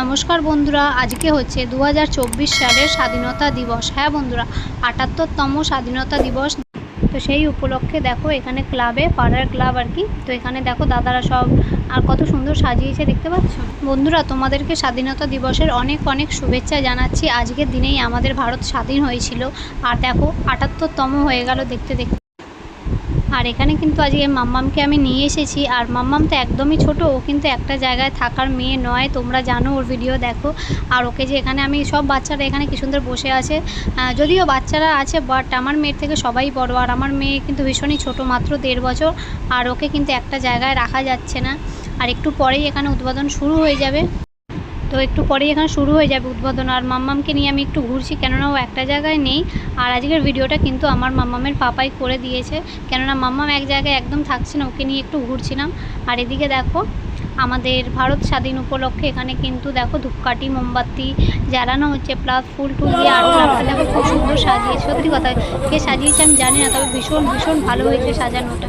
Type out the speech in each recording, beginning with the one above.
নমস্কার বন্ধুরা, আজকে হচ্ছে দু হাজার চব্বিশ সালের স্বাধীনতা দিবস। হ্যাঁ বন্ধুরা, আটাত্তরতম স্বাধীনতা দিবস। তো সেই উপলক্ষে দেখো এখানে ক্লাবে, পাড়ার ক্লাব আর কি। তো এখানে দেখো দাদারা সব আর কত সুন্দর সাজিয়েছে, দেখতে পাচ্ছ? বন্ধুরা, তোমাদেরকে স্বাধীনতা দিবসের অনেক অনেক শুভেচ্ছা জানাচ্ছি। আজকের দিনেই আমাদের ভারত স্বাধীন হয়েছিল। আর দেখো, আটাত্তরতম হয়ে গেল দেখতে দেখতে। আর এখানে কিন্তু আজকে মাম্মামকে আমি নিয়ে এসেছি। আর মাম্মাম তো একদমই ছোট, ও কিন্তু একটা জায়গায় থাকার মেয়ে নয়, তোমরা জানো ওর ভিডিও দেখো। আর ওকে যে এখানে আমি সব বাচ্চারা এখানে কি সুন্দর বসে আছে। যদিও বাচ্চারা আছে বাট আমার মেয়ের থেকে সবাই বড়। আর আমার মেয়ে কিন্তু ভীষণই ছোট, মাত্র দেড় বছর। আর ওকে কিন্তু একটা জায়গায় রাখা যাচ্ছে না। আর একটু পরেই এখানে উদ্বোধন শুরু হয়ে যাবে। তো একটু পরেই এখানে শুরু হয়ে যাবে উদ্বোধন। আর মাম্মামকে নিয়ে আমি একটু ঘুরছি, কেননা ও একটা জায়গায় নেই। আর আজকের ভিডিওটা কিন্তু আমার মাম্মামের পাপাই করে দিয়েছে। কেননা মাম্মাম এক জায়গায় একদম থাকছে না, ওকে নিয়ে একটু ঘুরছিলাম। আর এদিকে দেখো, আমাদের ভারত স্বাধীন উপলক্ষে এখানে কিন্তু দেখো ধূপকাঠি, মোমবাতি জ্বালানো হচ্ছে প্লাস ফুল টুল দিয়ে আরও দেখো খুব সুন্দর সাজিয়েছে। সত্যি কথা, কে সাজিয়েছে আমি জানি না, তবে ভীষণ ভীষণ ভালো হয়েছে সাজানোটা।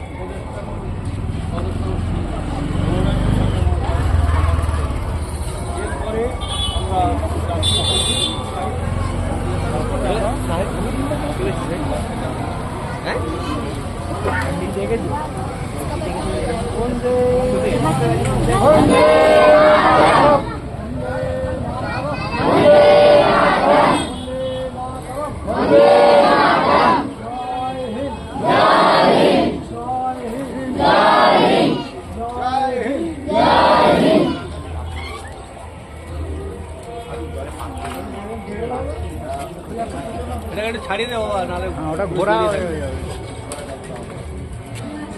ছাড়িয়ে দেবো নাহলে ওটা ঘোরা আমাকে তুলো না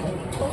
আমাকে তুলো।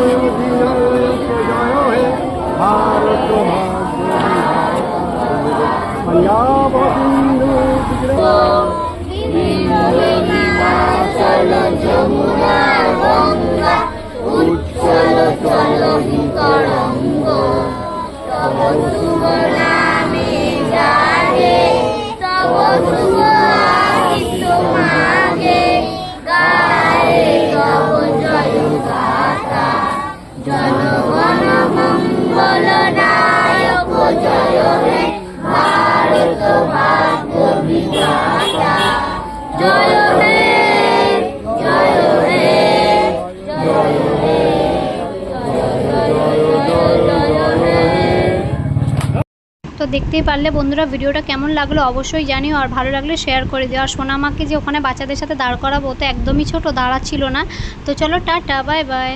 Tavo tu তো দেখতেই পারলে বন্ধুরা, ভিডিওটা কেমন লাগল অবশ্যই জানিও আর ভালো লাগলে শেয়ার করে দিও। আর সোনামাকে যে ওখানে বাচ্চাদের সাথে দাঁড় করাবো তো একদমই ছোট দাঁড়াচ্ছিল না। তো চলো টাটা বাই বাই